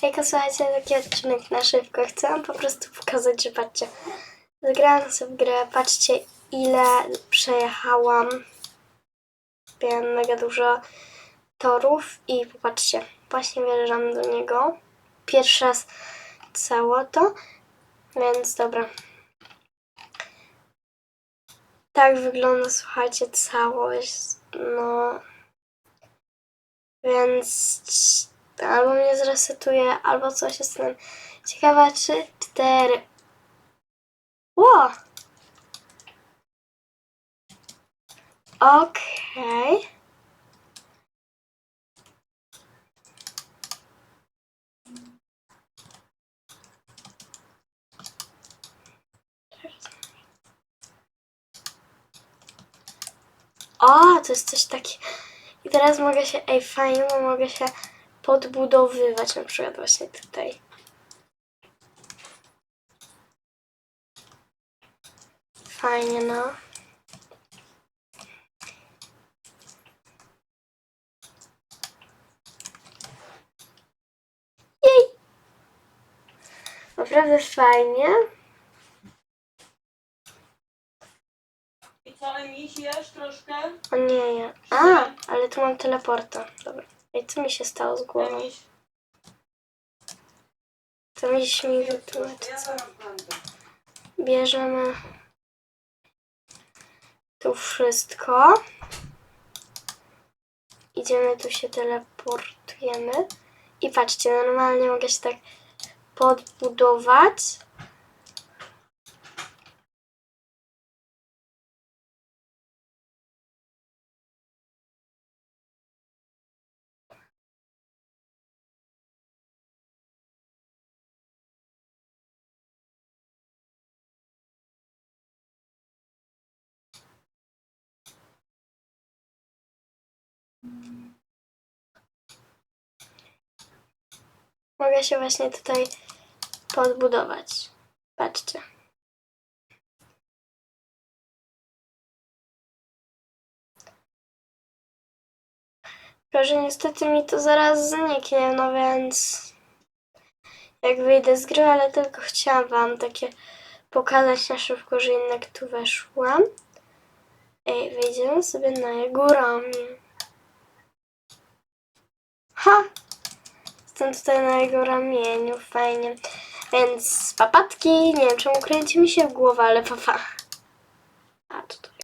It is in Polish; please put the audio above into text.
Hejka, słuchajcie, taki odcinek na szybko. Chcę po prostu pokazać, że patrzcie, zagrałam sobie w grę, patrzcie ile przejechałam. Miałam mega dużo torów i popatrzcie, właśnie wjeżdżam do niego. Pierwszy raz cało to, więc dobra. Tak wygląda, słuchajcie, całość, no... Więc albo mnie zresetuje, albo coś jestem ciekawa. Trzy, cztery. Ło! Okej. O, to jest coś takiego. I teraz mogę się, ej, fajnie, mogę się podbudowywać, na przykład właśnie tutaj. Fajnie, no. Jej! Naprawdę fajnie. I co, jesz troszkę? O nie, ja. A, ale tu mam teleporta. Dobra. Ej, co mi się stało z głową? To mi śmigło ja co? Bierzemy tu wszystko. Idziemy, tu się teleportujemy. I patrzcie, normalnie mogę się tak podbudować. Mogę się właśnie tutaj podbudować. Patrzcie. Że niestety mi to zaraz zniknie, no więc jak wyjdę z gry, ale tylko chciałam wam takie pokazać na szybko, że jednak tu weszłam. Ej, wejdziemy sobie na jego ramię. Ha! Jestem tutaj na jego ramieniu, fajnie. Więc papatki, nie wiem czemu kręci mi się w głowę, ale papa. A, to